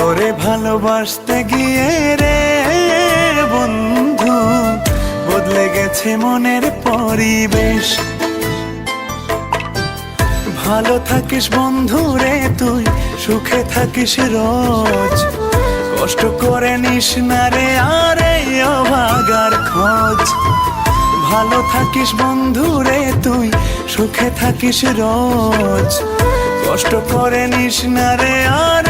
তোরে ভালোবাসতে গিয়ে রে বন্ধু, বদলে গেছে মনের পরিবেশ। ভালো থাকিস বন্ধু রে তুই, সুখে থাকিস রোজ। কষ্ট করে নিস না রে আরে অভাগার খোঁজ। ভালো থাকিস বন্ধু রে তুই, সুখে থাকিস রোজ। কষ্ট করে নিস না রে আরে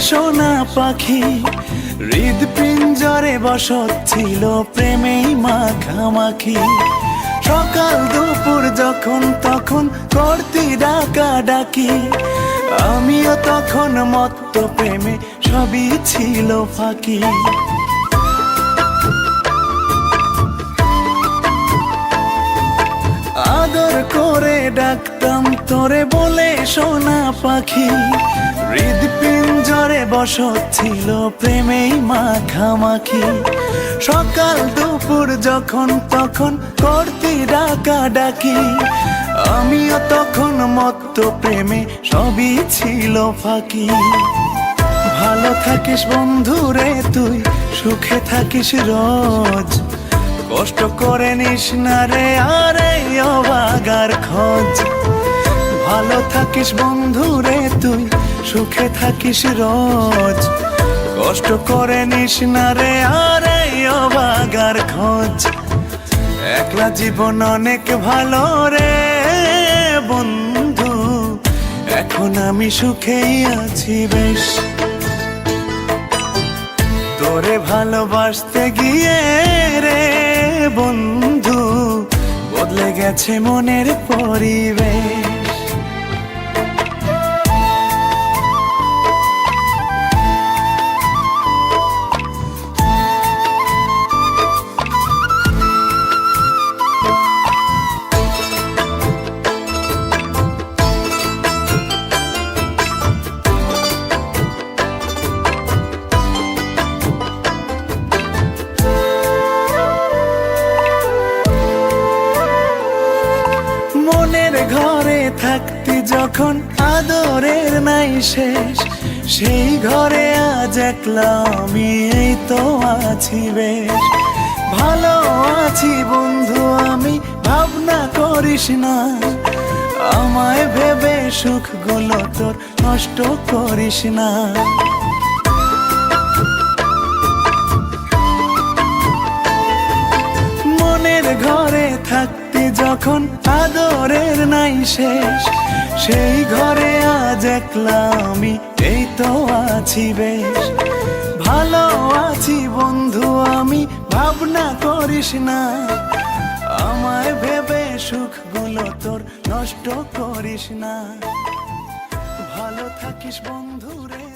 সোনা পাখি, হৃদপিঞ্জরে বসত ছিল প্রেমেই মাখামাখি। সকাল দুপুর যখন তখন করতি ডাকা ডাকি আমিও তখন মত্ত প্রেমে সবই ছিল ফাঁকি। করে ডাকতাম, তোরে বলে সোনা পাখি। হৃদ পিঞ্জরে বসত ছিল, প্রেমেই মাখামাখি সকাল দুপুর যখন তখন করতি ডাকা ডাকি। আমিও তখন মত্ত প্রেমে সবই ছিল ফাঁকি। ভালো থাকিস বন্ধু রে তুই, সুখে থাকিস রোজ। কষ্ট করে নিস না রে, আরে অবাগার খোঁজ। ভালো থাকিস বন্ধু রে তুই, সুখে থাকিস রোজ। কষ্ট করে নিস না রে, আরে অবাগার খোঁজ। একলা জীবন অনেক ভালো রে বন্ধু। এখন আমি সুখেই আছি বেশ। তোরে ভালোবাসতে গিয়ে রে বন্ধু বদলে গেছে মনের পরিবেশ। যখন আদরের নাই শেষ। সেই ঘরে আজ একলা আমি এই তো আছি বেশ। ভালো আছি বন্ধু আমি, ভাবনা করিস না। আমায় ভেবে সুখগুলো তোর নষ্ট করিস না। মনের ঘরে থাকতে যখন আদরের নাই শেষ সেই ঘরে আজ একলা আমি, এই তো আছি বেশ। ভালো আছি বন্ধু আমি, ভাবনা করিস না। আমায় ভেবে সুখ সুখগুলো তোর নষ্ট করিস না। ভালো থাকিস বন্ধু রে।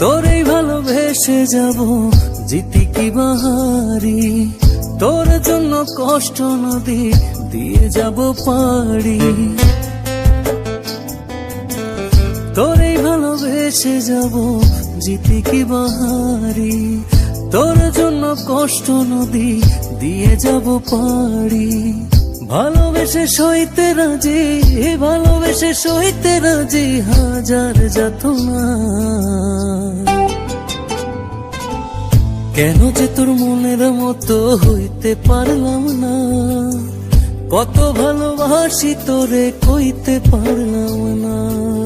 তোরেই ভালোবেসে যাব, জিতি কি বাহারি? তোর জন্য কষ্ট নদী দিয়ে যাব পারি তোরেই ভালোবেসে যাব, জিতি কি বাহারি? তোর জন্য কষ্ট নদী দিয়ে যাব পারি ভালোবেসে সইতে রাজি, ভালোবেসে সইতে রাজি হাজার যাতনা। কেন যে তোর মনের মতো হইতে পারলাম না? কত ভালোবাসি তোরে কইতে পারলাম না।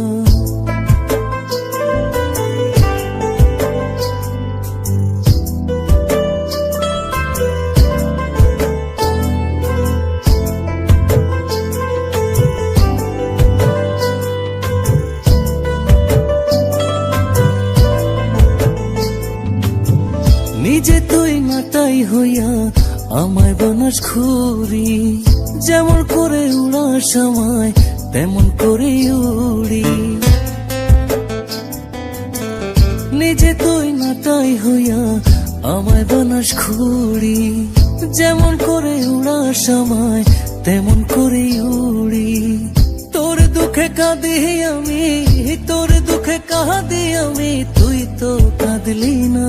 সময় তেমন করে উড়ি। নিজে তুই নাটাই হইয়া আমায় বানাস খুরি যেমন করে উড়ার সময় তেমন করে উড়ি। তোর দুঃখে কাঁদি আমি, তোর দুঃখে কাঁদি আমি, তুই তো কাঁদলি না।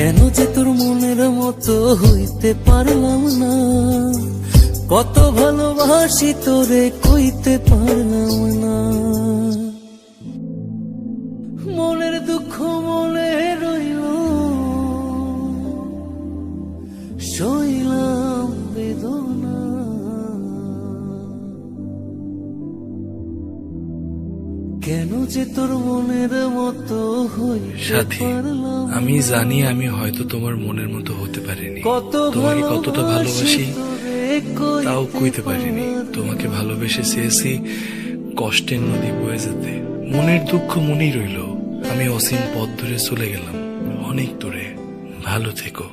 কেন যে তোর মনের মতো হইতে পারলাম না? কত ভালোবাসি তোরে কইতে পারলাম না। মনের দুঃখ মনে তোর মনের মতো সাথী আমি জানি আমি হয়তো তোমার মনের মতো হতে পারিনি। তোমাকে কতটা ভালোবাসি তাও কইতে কইতে পারিনি। তোমাকে ভালোবেসে চেয়েছি কষ্টের নদী বয়ে যেতে। মনের দুঃখ মনেই রইল। আমি অসীম পথ ধরে চলে গেলাম। অনেক দূরে। ভালো থেকো।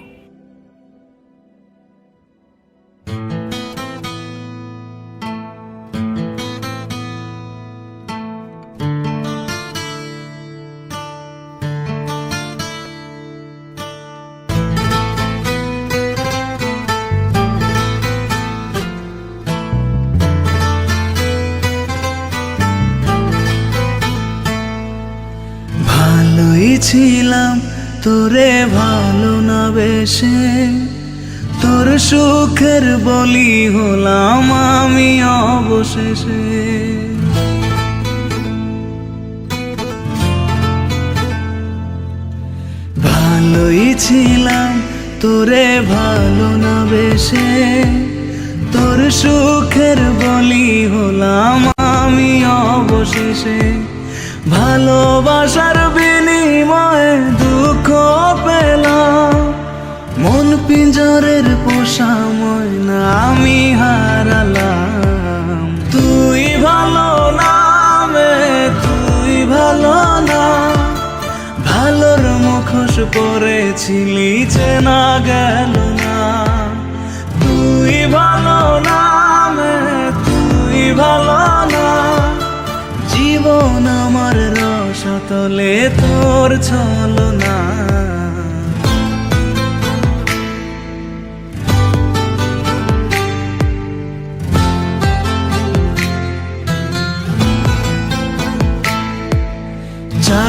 তোরে ভালো না বেশে, তোর সুখের বলি হলাম আমি অবশেষে। ভালোই ছিলাম, তোরে ভালো না বেশে, তোর সুখের বলি হলাম আমি অবশেষে। ভালোবাসার বিনিময়ে পেলাম মন পিঞ্জরের পোষা ময়না আমি হারালাম। তুই ভালো না তুই ভালো না। ভালোর মুখোশ পরেছিলি, চেনা গেল না। তুই ভালো না তুই ভালো না। জীবন আমার রসতলে তোর ছলনা।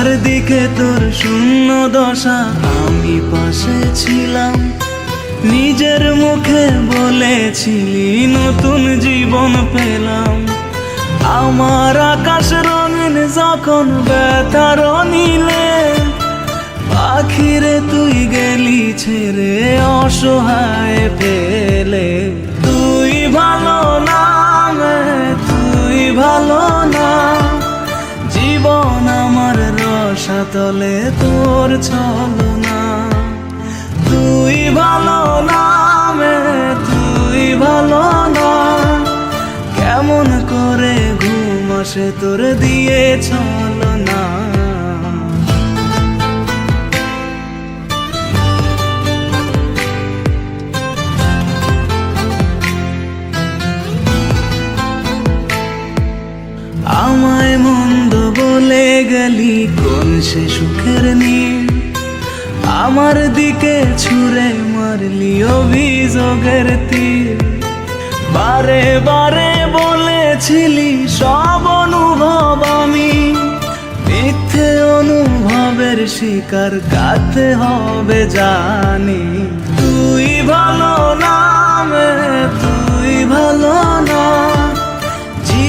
চারদিকে তোর শূন্য দশা। আমি পাশে ছিলাম। নিজের মুখে বলেছিলি, নতুন জীবন পেলাম। আমার আকাশ রঙিন যখন ব্যথার নিলে পাখিরে তুই গেলি ছেড়ে অসহায় পেলে তুই ভালো না তুই ভালো না। রসাতলে তোর ছলনা। তুই ভালো না মে, তুই ভালো না। কেমন করে ঘুম আসে তোর দিয়ে ছলনা। গেলি, কোন সে সুখের নীল? আমার দিকে ছুঁড়ে মারলি অভিযোগের তীর বারে বারে বলেছিলি, সব অনুভব আমি। মিথ্যে অনুভবের শিকার কাতে হবে, জানি। তুই ভালো না তুই ভালো না।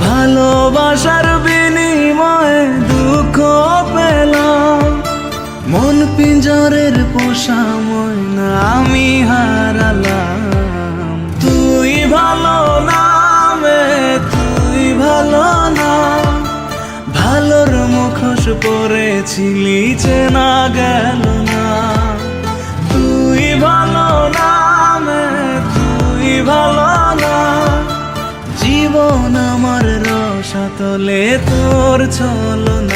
ভালোবাসার বিনিময়ে দুঃখ পেলাম। মন পিঞ্জরের পোষা ময়না আমি হারালাম। তুই ভালো না মে, তুই ভালো না। ভালোর মুখোশ পরেছিলি চেনা গেল না। তুই ভালো না মে, তুই ভালো রসাতলে তোর ছলনা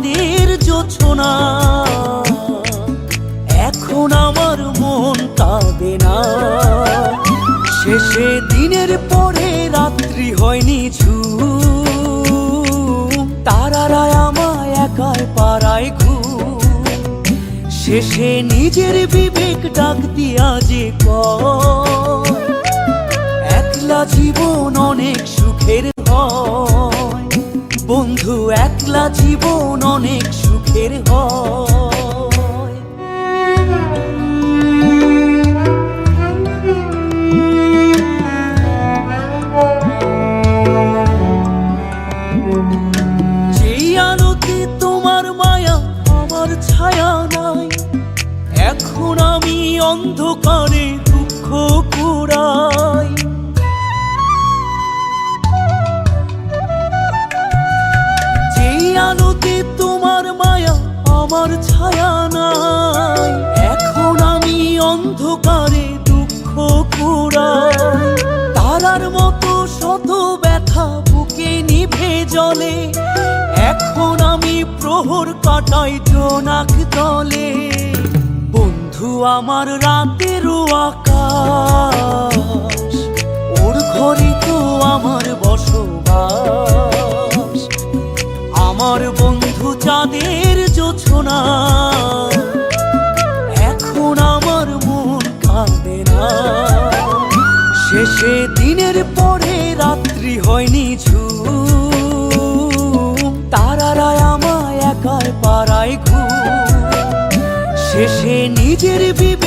আমার চাঁদের জোছনা এখন আমার মন কাঁদে না। শেষে দিনের পরে রাত্রি হয়নি ঝুম। তারারা আমায় একাই পাড়ায় ঘুম। শেষে নিজের বিবেক ডাক দিয়া যে কয় একলা জীবন অনেক সুখের একলা জীবন অনেক সুখের হয়। জলে, এখন আমি প্রহর কাটাই জোনাক দলে। বন্ধু, আমার রাতেরও আকাশ, ওর ঘরে তো আমার বসবাস। আমার বন্ধু, চাঁদের জোছনা, এখন আমার মন কাঁদে না। শেষে দিনের পরে রাত্রি হয়নি ঝুম তারারা আমায় একাই পাড়ায় ঘুম শেষে নিজের বিবেক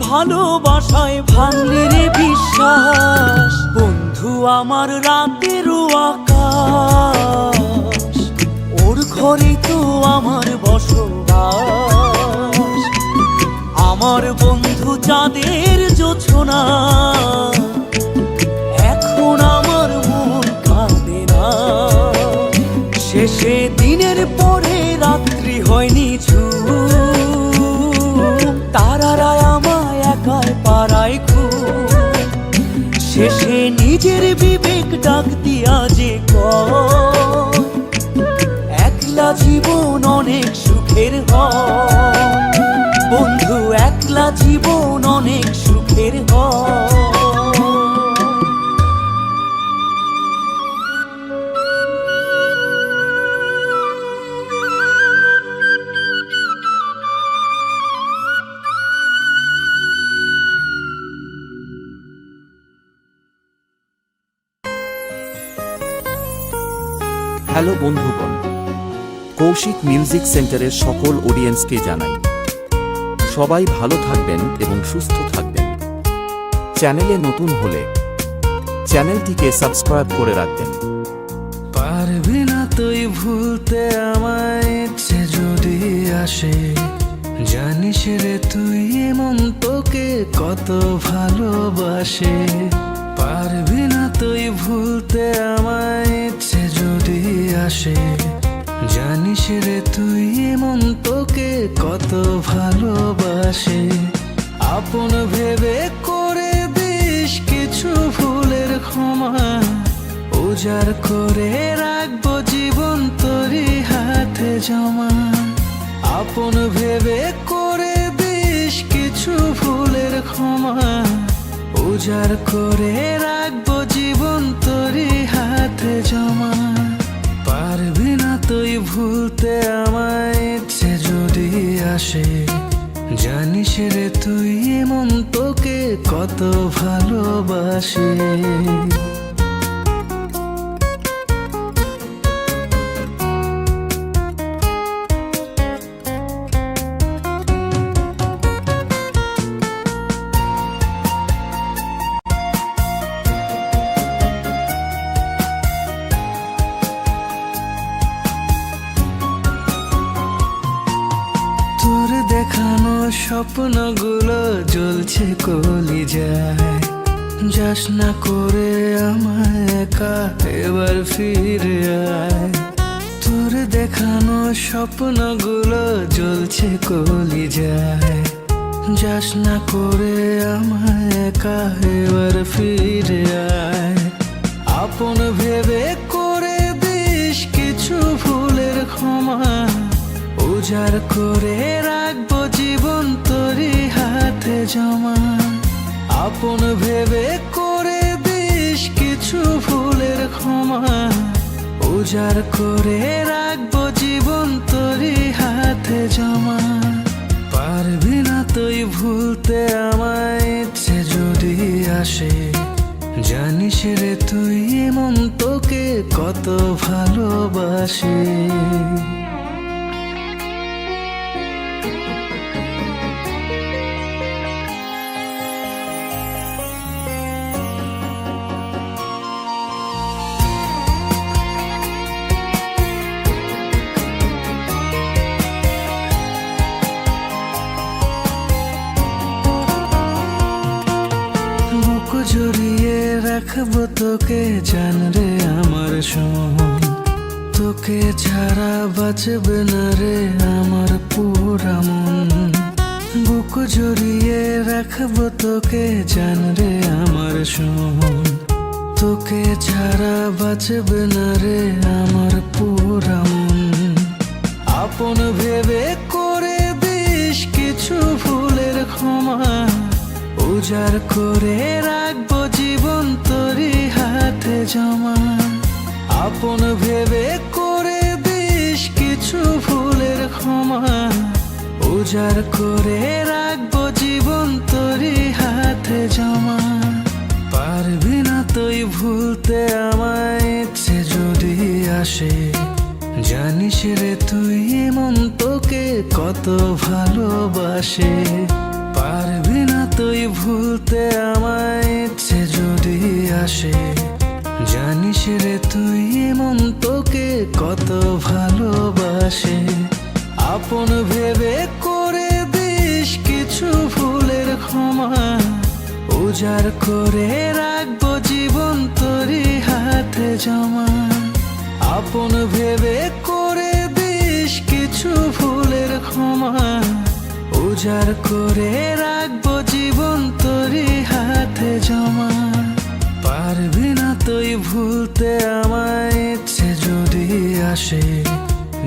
ভালোবাসায় ভাঙলি রে বিশ্বাস, বন্ধু আমার রাতেরও আকাশ। ওর ঘরে তো আমার বসবাস। আমার বন্ধু চাঁদের জোছনা। এখন আমার মন কাঁদে না। শেষে দিনের পরে শেষে নিজের বিবেক ডাক দিয়া যে একলা জীবন অনেক সুখের হয়। বন্ধু, একলা জীবন অনেক মিউজিক সেন্টারের সকল অডিয়েন্সকে জানাই। সবাই ভালো থাকবেন এবং সুস্থ থাকবেন। চ্যানেলে নতুন হলে চ্যানেলটিকে সাবস্ক্রাইব করে রাখবেন। পারবি না তুই ভুলতে আমায় ইচ্ছে যদি আসে, জানিস রে তুই এমন তোকে কত ভালোবাসে। পারবি না তুই ভুলতে আমায় ইচ্ছে যদি আসে জানিস রে তুই এমন তোকে কত ভালোবাসে। আপন ভেবে করে দিস কিছু ভুলের ক্ষমা। উজাড় করে রাখব জীবন তোরই হাতে জমা। আপন ভেবে করে দিস কিছু ভুলের ক্ষমা। উজাড় করে রাখব জীবন তোরই হাতে জমা। পারবি তুই ভুলতে আমায় ইচ্ছে যদি আসে জানিস রে তুই এমন তোকে কত ভালোবাসে। যাস না করে আমায় একা এবার ফিরে আয়। তোর দেখানো স্বপ্নগুলো জ্বলছে কলি যায় যাস না করে আমায় একা এবার ফিরে আয়। আপন ভেবে করে দিস কিছু ভুলের ক্ষমা। উজাড় করে রাখব জীবন তোরই হাতে জমা। আপন ভেবে উজাড় করে রাখব জীবন তোরই হাতে জমা। পারবি না তুই ভুলতে আমায় ইচ্ছে যদি আসে। জানিস রে তুই এমন তোকে কত ভালোবাসে। রাখব তোকে জান রে আমার সোন তোকে ছাড়া বাঁচবে না রে আমার পুরা মন। বুক জড়িয়ে রাখব তোকে জান রে আমার সোন তোকে ছাড়া বাঁচবে না রে আমার পুরা মন। আপন ভেবে করে দিস কিছু ভুলের ক্ষমা। উজাড় করে তোরই হাতে জমা, আপন ভেবে করে দিস কিছু ভুলের ক্ষমা। উজাড় করে রাখব জীবন তোরই হাতে জমা। পারবি না তুই ভুলতে আমায় ইচ্ছে যদি আসে। জানিস রে তুই এমন তোকে কত ভালোবাসে। পারবি না তুই ভুলতে আমায় ইচ্ছে যদি আসে। জানিস রে তুই এমন তোকে কত ভালোবাসে। আপন ভেবে করে দিস কিছু ভুলের ক্ষমা। উজাড় করে রাখব জীবন তোরই হাতে জমা। আপন ভেবে করে দিস কিছু ভুলের ক্ষমা। উজাড় করে রাখব জীবন তোরই হাতে জমা। পারবি না তুই ভুলতে আমায় ইচ্ছে যদি আসে।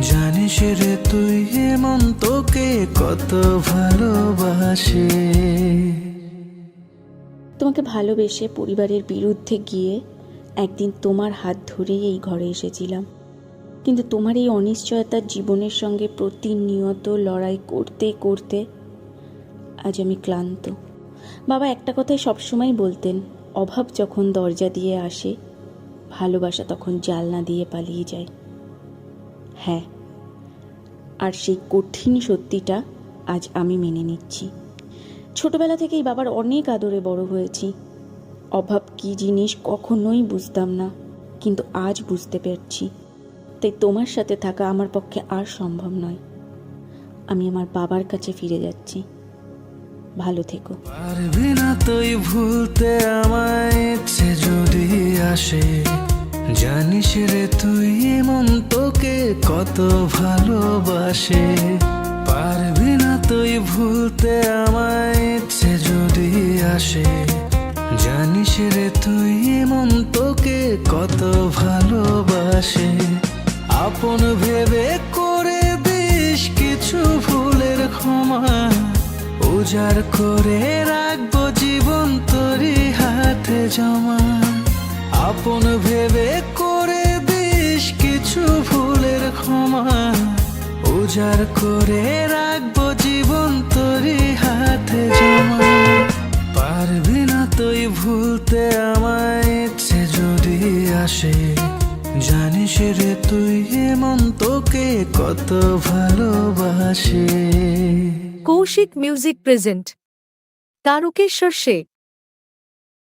জানিস রে তুই এমন তোকে কত ভালোবাসে। তোমাকে ভালোবেসে পরিবারের বিরুদ্ধে গিয়ে একদিন তোমার হাত ধরেই এই ঘরে এসেছিলাম। কিন্তু তোমার এই অনিশ্চয়তার জীবনের সঙ্গে প্রতিনিয়ত লড়াই করতে করতে আজ আমি ক্লান্ত। বাবা একটা কথাই সবসময় বলতেন অভাব যখন দরজা দিয়ে আসে, ভালোবাসা তখন জালনা দিয়ে পালিয়ে যায়। হ্যাঁ আর সেই কঠিন সত্যিটা আজ আমি মেনে নিচ্ছি। ছোটবেলা থেকেই বাবার অনেক আদরে বড় হয়েছি। অভাব কি জিনিস কখনোই বুঝতাম না, কিন্তু আজ বুঝতে পারছি। তাই তোমার সাথে থাকা আমার পক্ষে আর সম্ভব নয়। আমি আমার বাবার কাছে ফিরে যাচ্ছি। ভালো থেকো। পারবি না তুই ভুলতে আমায় ইচ্ছে যদি আসে। জানিস রে তুই এমন তোকে কত ভালোবাসে। পারবি না তুই ভুলতে আমায় ইচ্ছে যদি আসে। জানিস রে তুই এমন তোকে কত ভালোবাসে। আপন ভেবে করে দিস কিছু ভুলের ক্ষমা। উজাড় করে রাখব জীবন তোরই হাতে জমা। আপন ভেবে করে দিস কিছু ভুলের ক্ষমা। উজাড় করে রাখব জীবন তোরই হাতে জমা। পারবি না তুই ভুলতে আমায় ইচ্ছে যদি আসে। জানিস রে তুই এমন তোকে কত ভালোবাসে। Koushik music present. Tarakeswar Sheikh